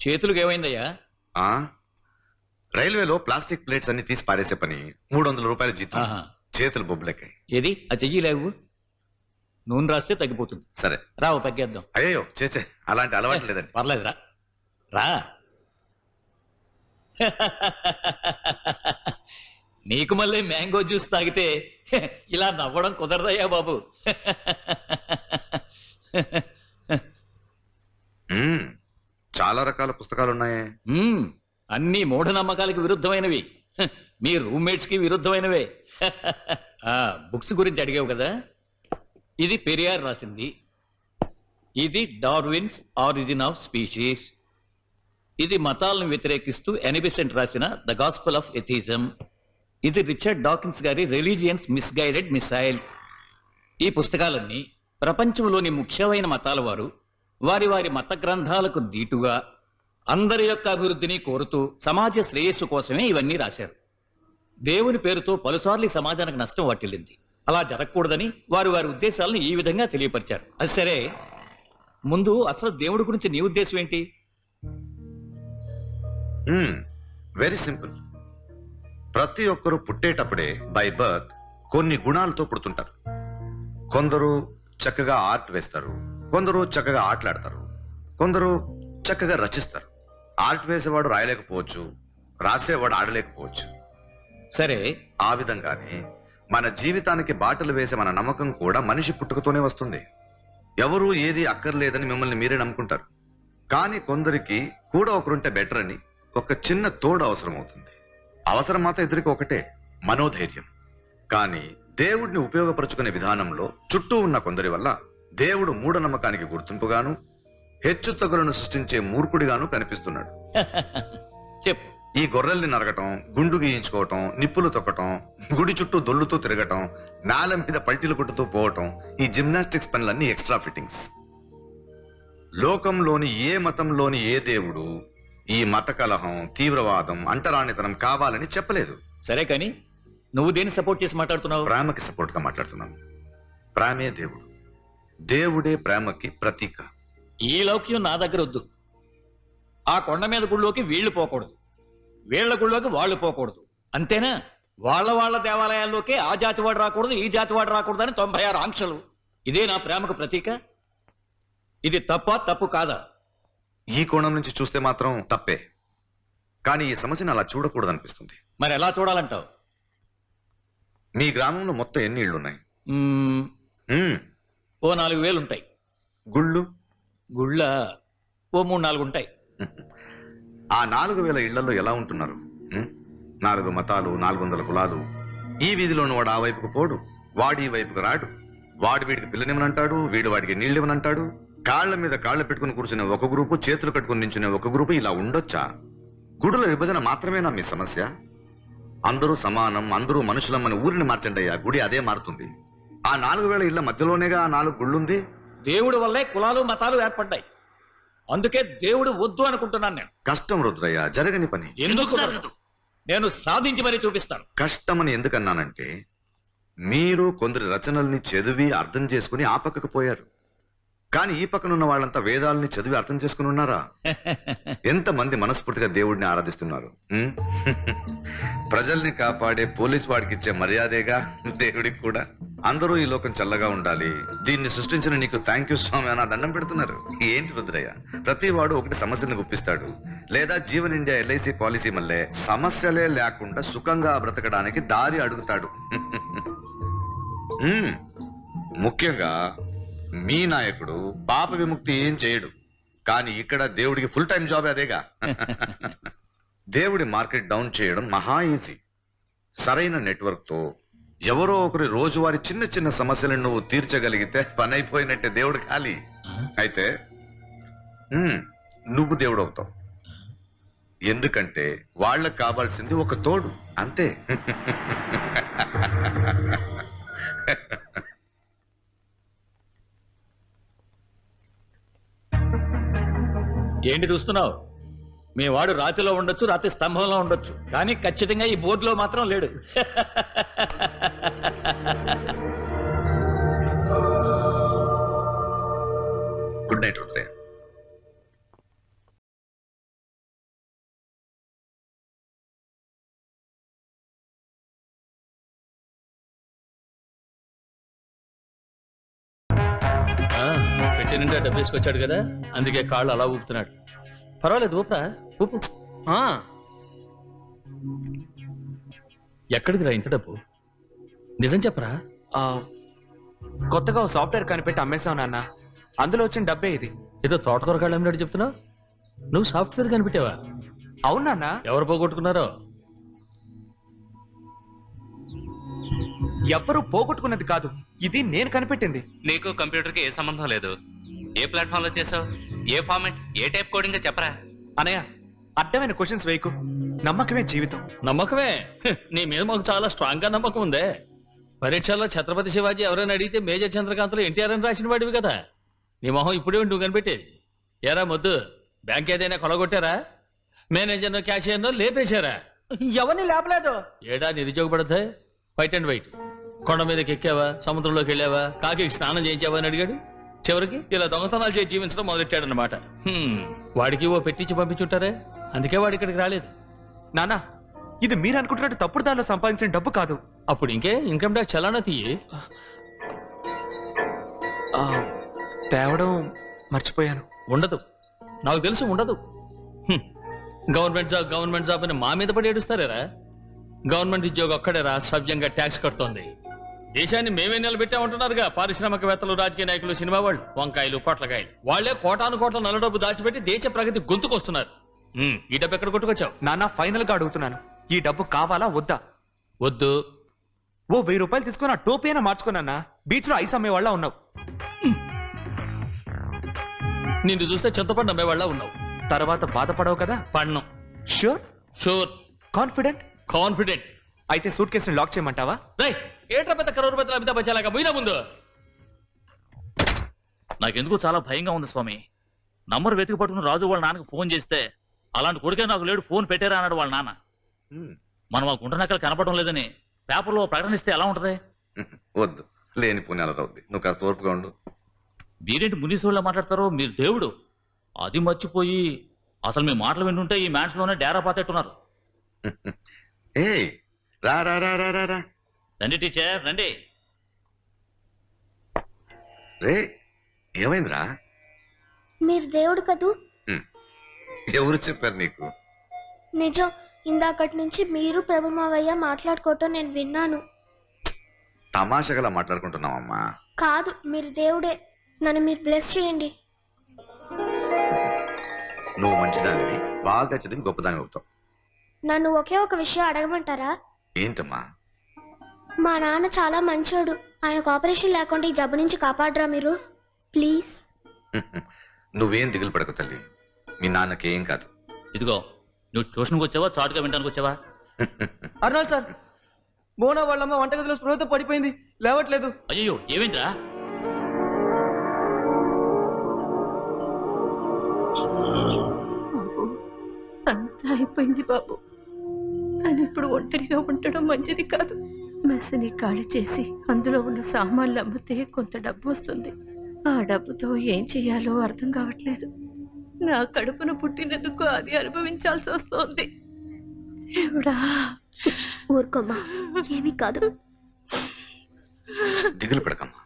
చేతులకు ఏమైందయ్యా ఆ? రైల్వేలో ప్లాస్టిక్ ప్లేట్స్ అన్ని తీసి పారేసే పని మూడు వందల రూపాయల జీతం. ఆహా. చేతులు బొబ్బులెక్కాయి. ఏది? ఆ చెయ్యి లేవు? నూనె రాస్తే తగ్గిపోతుంది. సరే. రా ఓ పెగ్గేద్దాం. అయ్యో చేచే అలాంటి అలవాటు లేదండి. పర్లేదు రా రా. నీకు మళ్ళీ మ్యాంగో జ్యూస్ తాగితే ఇలా నవ్వడం కుదరదయ్యా బాబు మ్మ్. చాలా రకాల పుస్తకాలు ఉన్నాయే మ్మ్, అన్ని మూఢనమ్మకాలకు విరుద్ధమైనవి. హ, మీ రూమ్మేట్స్కి విరుద్ధమైనవే ఆ, బుక్స్ గురించి అడిగావు కదా? ఇది పెరియార్ రాసింది. ఇది డార్విన్స్ ఆరిజిన్ ఆఫ్ స్పీషీస్. ఇది మతాలను వ్యతిరేకిస్తూ ఎనిబిసెంట్ రాసిన ద గాస్పల్ ఆఫ్ ఎథిజం. ఇది రిచర్డ్ డాకిన్స్ గారి రిలీజియన్స్ మిస్గైడెడ్ మిసైల్స్. ఈ పుస్తకాలన్నీ ప్రపంచంలోని ముఖ్యమైన మతాల వారు వారి వారి మత గ్రంథాలకు దీటుగా అందరి యొక్క అభివృద్ధిని కోరుతూ సమాజ శ్రేయస్సు కోసమే ఇవన్నీ రాశారు. దేవుని పేరుతో పలుసార్లు ఈ సమాజానికి నష్టం వాటిల్లింది. అలా జరగకూడదని వారు వారి ఉద్దేశాలను ఈ విధంగా తెలియపరిచారు. అది సరే ముందు అసలు దేవుడి గురించి నీ ఉద్దేశం ఏంటి? Very simple. ప్రతి ఒక్కరూ పుట్టేటప్పుడే బై బర్త్ కొన్ని గుణాలతో పుడుతుంటారు. కొందరు చక్కగా ఆర్ట్ వేస్తారు కొందరు చక్కగా ఆటలాడతారు. కొందరు చక్కగా రచిస్తారు. ఆర్ట్ వేసేవాడు రాయలేకపోవచ్చు. రాసేవాడు ఆడలేకపోవచ్చు. సరే ఆ విధంగానే మన జీవితానికి బాటలు వేసే మన నమ్మకం కూడా మనిషి పుట్టుకతోనే వస్తుంది. ఎవరు ఏది అక్కర్లేదని మిమ్మల్ని మీరే నమ్ముకుంటారు. కానీ కొందరికి కూడా ఒకరుంటే బెటర్ అని ఒక చిన్న తోడు అవసరం అవుతుంది అవసరం మాత్రం ఇద్దరికి ఒకటే మనోధైర్యం. కానీ దేవుడిని ఉపయోగపరచుకునే విధానంలో చుట్టూ ఉన్న కొందరి వల్ల దేవుడు మూఢనమ్మకానికి గుర్తింపుగాను హెచ్చు తగులను సృష్టించే మూర్ఖుడిగాను కనిపిస్తున్నాడు. చెప్పు. ఈ గొర్రెల్ని నరకటం గుండు గీయించుకోవటం నిప్పులు తొక్కటం గుడి చుట్టూ దొల్లుతూ తిరగటం నాల మీద పల్టీలు కొట్టుతూ పోవటం ఈ జిమ్నాస్టిక్స్ పనులన్నీ ఎక్స్ట్రా ఫిట్టింగ్స్. లోకంలోని ఏ మతంలోని ఏ దేవుడు ఈ మత కలహం తీవ్రవాదం అంటరానితనం కావాలని చెప్పలేదు. సరే కానీ నువ్వు దేన్ని సపోర్ట్ చేసి మాట్లాడుతున్నావు? ప్రేమకి సపోర్ట్గా మాట్లాడుతున్నాను. ప్రేమే దేవుడు. దేవుడే ప్రేమకి ప్రతీక. ఈ లౌక్యం నా దగ్గర వద్దు. ఆ కొండ మీద గుళ్ళోకి వీళ్ళు పోకూడదు. వీళ్ళ గుళ్ళోకి వాళ్ళు పోకూడదు. అంతేనా? వాళ్ళ వాళ్ళ దేవాలయాల్లోకి ఆ జాతి వాడు రాకూడదు ఈ జాతి వాడు రాకూడదు అని తొంభై ఆరు ఆంక్షలు. ఇదే నా ప్రేమకు ప్రతీక? ఇది తప్ప తప్పు కాదా? ఈ కోణం నుంచి చూస్తే మాత్రం తప్పే. కానీ ఈ సమస్యను అలా చూడకూడదు అనిపిస్తుంది మరి ఎలా చూడాలంటావు? మీ గ్రామంలో మొత్తం ఎన్ని మ్మ్, మ్మ్. ఓ నాలుగు వేలు ఉంటాయి గుళ్ళు? గుళ్ళ? ఓ మూడు నాలుగు ఉంటాయి. ఆ నాలుగు వేల ఇళ్ళలో ఎలా ఉంటున్నారు? నాలుగు మతాలు నాలుగు వందల కులాలు. ఈ వీధిలోని వాడు ఆ వైపుకు పోడు వాడు ఈ వైపుకు రాడు. వాడు వీడికి పిల్లనివ్వనంటాడు వీడు వాడికి నీళ్ళివ్వనంటాడు. కాళ్ళ మీద కాళ్ళు పెట్టుకుని కూర్చునే ఒక గ్రూపు చేతులు కట్టుకుని నించునే ఒక గ్రూపు ఇలా ఉండొచ్చా? గుడుల విభజన మాత్రమేనా మీ సమస్య? అందరూ సమానం అందరూ మనుషులమ్మని ఊరిని మార్చండి అయ్యా గుడి అదే మారుతుంది. ఆ నాలుగు వేల ఇళ్ళ మధ్యలోనేగా ఆ నాలుగు గుళ్ళుంది? దేవుడి వల్లే కులాలు మతాలు ఏర్పడ్డాయి. అందుకే దేవుడు వద్దు అనుకుంటున్నాను నేను. కష్టం రుద్రయ్య జరగని పని. ఎందుకు జరగదు? నేను సాధించి మరీ చూపిస్తాను. కష్టమని ఎందుకన్నానంటే మీరు కొందరి రచనల్ని చదివి అర్థం చేసుకుని ఆ పక్కకు పోయారు. కానీ ఈ పక్కనున్న వాళ్ళంతా వేదాలని చదివి అర్థం చేసుకుని ఉన్నారా? ఎంతమంది మనస్ఫూర్తిగా దేవుడిని ఆరాధిస్తున్నారు? ఉం? ప్రజల్ని కాపాడే పోలీస్ వాడికి ఇచ్చే మర్యాదేగా? దేవుడికి కూడా? అందరూ ఈ లోకం చల్లగా ఉండాలి. దీన్ని సృష్టించిన నీకు థ్యాంక్ యూ స్వామి అని దండం పెడుతున్నారు. ఏంటి రుద్రయ్య? ప్రతి వాడు ఒకటి సమస్యను గుప్పిస్తాడు. లేదా జీవన్ ఇండియా ఎల్ఐసి పాలసీ మళ్ళే సమస్యలే లేకుండా సుఖంగా బ్రతకడానికి దారి అడుగుతాడు. ముఖ్యంగా మీ నాయకుడు పాప విముక్తి ఏం చేయడు. కానీ ఇక్కడ దేవుడికి ఫుల్ టైం జాబ్ అదేగా. దేవుడి మార్కెట్ డౌన్ చేయడం మహా ఈజీ సరైన నెట్వర్క్తో ఎవరో ఒకరి రోజువారి చిన్న చిన్న సమస్యలను నువ్వు తీర్చగలిగితే పని అయిపోయినట్టే దేవుడు ఖాళీ. అయితే ఉమ్, నువ్వు దేవుడు అవుతావు ఎందుకంటే వాళ్ళకు కావాల్సింది ఒక తోడు అంతే. ఏంటి చూస్తున్నావు? మీ వాడు రాతిలో ఉండొచ్చు రాతి స్తంభంలో ఉండొచ్చు. కానీ ఖచ్చితంగా ఈ బోర్డులో మాత్రం లేడు. కోఆర్డినేటర్ ఉంటాయి పెట్టినంటే డబ్బు తీసుకొచ్చాడు కదా? అందుకే కాళ్ళు అలా ఊపుతున్నాడు. పర్వాలేదు ఊపరా. ఊపు. ఎక్కడికి రా ఇంత డబ్బు? నిజం చెప్పరా? కొత్తగా సాఫ్ట్వేర్ కనిపెట్టి అమ్మేశావు నాన్న. అందులో వచ్చిన డబ్బే ఇది. ఏదో తోటకూర కాళ్ళు అమ్మినట్టు చెప్తున్నావు నువ్వు సాఫ్ట్వేర్ కనిపెట్టావా? అవును ఎవరు పోగొట్టుకున్నారో? ఎవ్వరూ పోగొట్టుకున్నది కాదు. ఇది నేను కనిపెట్టింది. నీకు కంప్యూటర్కి ఏ సంబంధం లేదు? ఏ ప్లాట్ఫామ్లో చేసావు? ఏ ఫార్మెట్ ఏ టైప్ కోడింగ్ చెప్పరా. అనయ్య అడ్డమైన క్వశ్చన్స్ వేయకు. నమ్మకమే జీవితం. నమ్మకమే? హ్, నీ మీద మాకు చాలా స్ట్రాంగ్గా నమ్మకం ఉందే. పరీక్షల్లో ఛత్రపతి శివాజీ ఎవరైనా అడిగితే మేజర్ చంద్రకాంత్లో ఎన్టీఆర్ అని రాసిన వాడివి కదా. నీ మొహం ఇప్పుడే నువ్వు కనిపెట్టేది. ఏరా మొద్దు? బ్యాంక్ ఏదైనా కొలగొట్టారా? మేనేజర్నో క్యాషియర్నో లేపేశారా? ఎవరిని లేపలేదు? ఏడా నిరుద్యోగపడతాయి వైట్ అండ్ వైట్. కొండ మీదకి ఎక్కావా? సముద్రంలోకి వెళ్ళావా? కాకి స్నానం చేయించావా అని అడిగాడు. చివరికి ఇలా దొంగతనాలు చేసి జీవించడం మొదలెట్టాడనమాట వాడికి ఓ పెట్టించి పంపించుంటారే? అందుకే వాడు ఇక్కడికి రాలేదు. నాన్న ఇది మీరు అనుకుంటున్నట్టు తప్పుడు దారిలో సంపాదించిన డబ్బు కాదు. అప్పుడు ఇంకే ఇన్కమ్ ట్యాక్స్ చలానా తీయి. తేవడం మర్చిపోయాను. ఉండదు. నాకు తెలుసు ఉండదు. గవర్నమెంట్ జాబ్ గవర్నమెంట్ జాబ్ అని మా మీద పడి ఏడుస్తారేరా? గవర్నమెంట్ ఉద్యోగం ఒక్కడేరా సవ్యంగా ట్యాక్స్ కడుతోంది. దేశాన్ని మేమే నిలబెట్టామంటున్నారుగా పారిశ్రామికవేత్తలు రాజకీయ నాయకులు సినిమా వాళ్ళు. వంకాయలు పొట్లకాయలు. వాళ్ళే కోటాను కోట్ల నల్ల డబ్బు దాచిపెట్టి దేశ ప్రగతి గొంతుకొస్తున్నారు. ఈ డబ్బు ఎక్కడ కొట్టుకొచ్చావు? నాన్న ఫైనల్గా అడుగుతున్నాను. ఈ డబ్బు కావాలా వద్దా? వద్దు. ఓ వెయ్యి రూపాయలు తీసుకుని ఆ టోపీ అయినా మార్చుకున్నా బీచ్లో ఐస్ అమ్మే వాళ్ళ ఉన్నావు. నిన్ను చూస్తే చింతపండు అమ్మేవాళ్ళ ఉన్నావు. తర్వాత బాధపడవు కదా? పన్ను. షూర్ షూర్ కాన్ఫిడెంట్ కాన్ఫిడెంట్ అయితే సూట్ కేసుని లాక్ చేయమంటావా? రై ఏట్రా పెద్ద కరోరు పెద్ద అమితాబ్ బచ్చాలాగా పోయినా ముందు? నాకెందుకు చాలా భయంగా ఉంది స్వామి. నంబర్ వెతికి పట్టుకుని రాజు వాళ్ళ నాన్నకి ఫోన్ చేస్తే అలాంటి కొడుకే నాకు లేడు ఫోన్ పెట్టారా అన్నాడు వాళ్ళ నాన్న. హ్మ్. మనం ఆ గుంటనక్కలు కనపడడం లేదని పేపర్లో ప్రకటనిస్తే ఎలా ఉంటది? వద్దు లేని పుణ్యాల రౌద్ది నువ్వు కాస్త ఓర్పుగా ఉండు. మీరేంటి మునీశ్వరులా మాట్లాడతారో? మీరు దేవుడు. అది మర్చిపోయి అసలు మీ మాటలు వింటుంటే ఈ మ్యాన్స్లోనే డేరా పాతెట్టున్నారు. ఏయ్ రా రా రా రా రా రా. రండి టీచర్ రండి. రే ఏమైందిరా? మీరు దేవుడు కదూ. ఎవరు చెప్పారు నీకు? నిజం ఇందాకటి నుంచి మీరు ప్రభుమావయ్య మాట్లాడుకోవటం నేను విన్నాను. తమాషగలా మాట్లాడుకుంటున్నావమ్మా. కాదు మీరు దేవుడే. నన్ను మీరు బ్లెస్ చేయండి. నువ్వు మంచిదానివి బాగా చదివి గొప్పదాని అవుతావు. నన్ను ఒకే ఒక విషయం అడగమంటారా? ఏంటమ్మా? మా నాన్న చాలా మంచోడు. ఆయనకు ఆపరేషన్ లేకుండా ఈ జబ్బు నుంచి కాపాడరా మీరు. ప్లీజ్ నువ్వేం దిగులు పడకు తల్లి. మీ నాన్నకి ఏం కాదు. ఇదిగో నువ్వు ట్యూషన్కి వచ్చావా చాటుగా వినడానికి వచ్చావా? అర్నాల్ సార్ మోనా వాళ్ళమ్మ వంటగదిలో స్పృహతో పడిపోయింది. లేవట్లేదు. అయ్యో ఏమైందిరా? బాబు అంతా అయిపోయింది బాబు. తను ఇప్పుడు ఒంటరిగా ఉండడం మంచిది కాదు. మెస్సుని ఖాళీ చేసి అందులో ఉన్న సామాన్లు అమ్మితే కొంత డబ్బు వస్తుంది. ఆ డబ్బుతో ఏం చేయాలో అర్థం కావట్లేదు. నా కడుపున పుట్టినందుకు అది అనుభవించాల్సి వస్తోంది. దేవుడా. ఊరుకోమ్మా ఏమీ కాదు. దిగులు పడకమ్మా.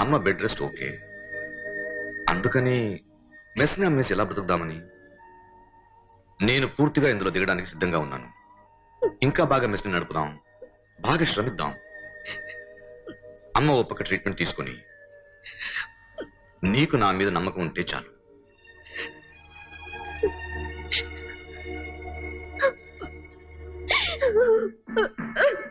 అమ్మ బెడ్ రెస్ట్ ఓకే అందుకని మెస్ని అమ్మేసి ఎలా బ్రతుకుదామని నేను పూర్తిగా ఇందులో దిగడానికి సిద్ధంగా ఉన్నాను. ఇంకా బాగా మెస్ని నడుపుదాం. బాగా శ్రమిద్దాం. అమ్మ ఓ పక్క ట్రీట్మెంట్ తీసుకొని నీకు నా మీద నమ్మకం ఉంటే చాలు. Oh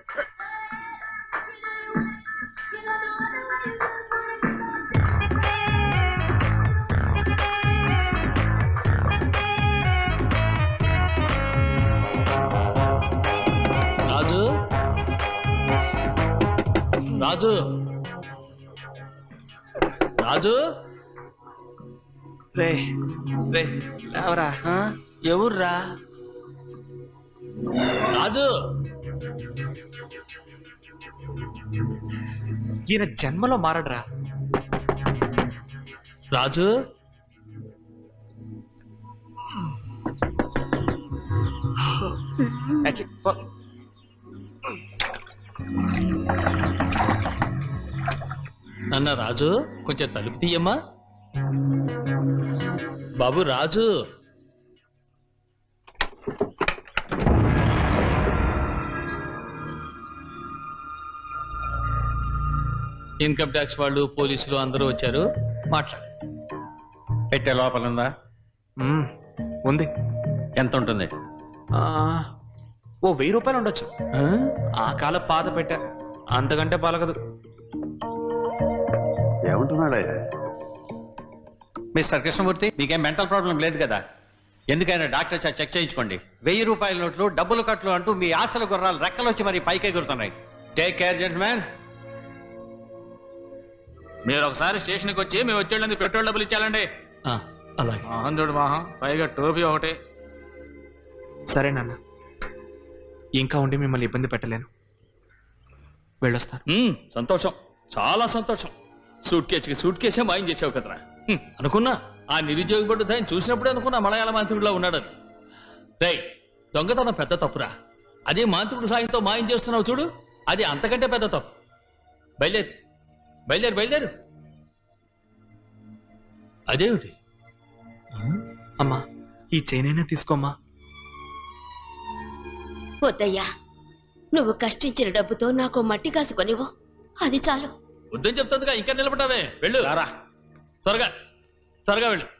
రాజు. రాజు? రే రే లేవరా ఆ? ఎవర్రా? రాజు. ఈయన జన్మలో మారడరా? రాజు. పో. నాన్న రాజు కొంచెం తలుపు తీయమ్మా. బాబు రాజు. ఇన్కమ్ ట్యాక్స్ వాళ్ళు పోలీసులు అందరూ వచ్చారు. మాట్లాడు. పెట్టే లోపల ఉందా ఉంది. ఎంత ఉంటుంది? ఆ, ఓ వెయ్యి రూపాయలు ఉండొచ్చు. ఆ? ఆ కాల పాత పెట్టా. అంతకంటే పలకదు. ఏమంటున్నాడే? మిస్టర్ కృష్ణమూర్తి మీకేం మెంటల్ ప్రాబ్లం లేదు కదా? ఎందుకైనా డాక్టర్ చా చెక్ చేయించుకోండి. వెయ్యి రూపాయల నోట్లు డబ్బులు కట్లు అంటూ మీ ఆశల గుర్రాలు రెక్కలు వచ్చి మరి పైకి ఎగురుతున్నాయి టేక్ కేర్ జెంట్ మ్యాన్ మీరు ఒకసారి స్టేషన్కి వచ్చి మేము వచ్చేళ్ళందుకు పెట్రోల్ డబ్బులు ఇచ్చాలండి. ఆ, అలాగే. చూడు మాహం పైగా టోపీ ఒకటి. సరే నాన్న. ఇంకా ఉండి మిమ్మల్ని ఇబ్బంది పెట్టలేను. వెళ్ళొస్తాను. సంతోషం. చాలా సంతోషం. సూట్ కేసుకి సూట్ కేసే మాయం చేసావు కదరా. హ్మ్, అనుకున్నా. ఆ నిరుద్యోగ పడ్డ దాన్ని చూసినప్పుడే అనుకున్నా మలయాళ మాంత్రికుడిలో ఉన్నాడని. రేయ్ దొంగతనం పెద్ద తప్పురా. అదే మాంత్రికుడు సాయంతో మాయం చేస్తున్నావు చూడు అది అంతకంటే పెద్ద తప్పు. బయలుదేరు బయలుదేరు బయలుదేరు. అదేమిటి? అమ్మా ఈ చైనైనా తీసుకోమ్మా. వద్దయ్యా నువ్వు కష్టించిన డబ్బుతో నాకు మట్టి కాసుకొనివ్వు అది చాలు. వద్దని చెప్తుందిగా ఇంకా నిలబడ్డావే. వెళ్ళు. త్వరగా. త్వరగా వెళ్ళు.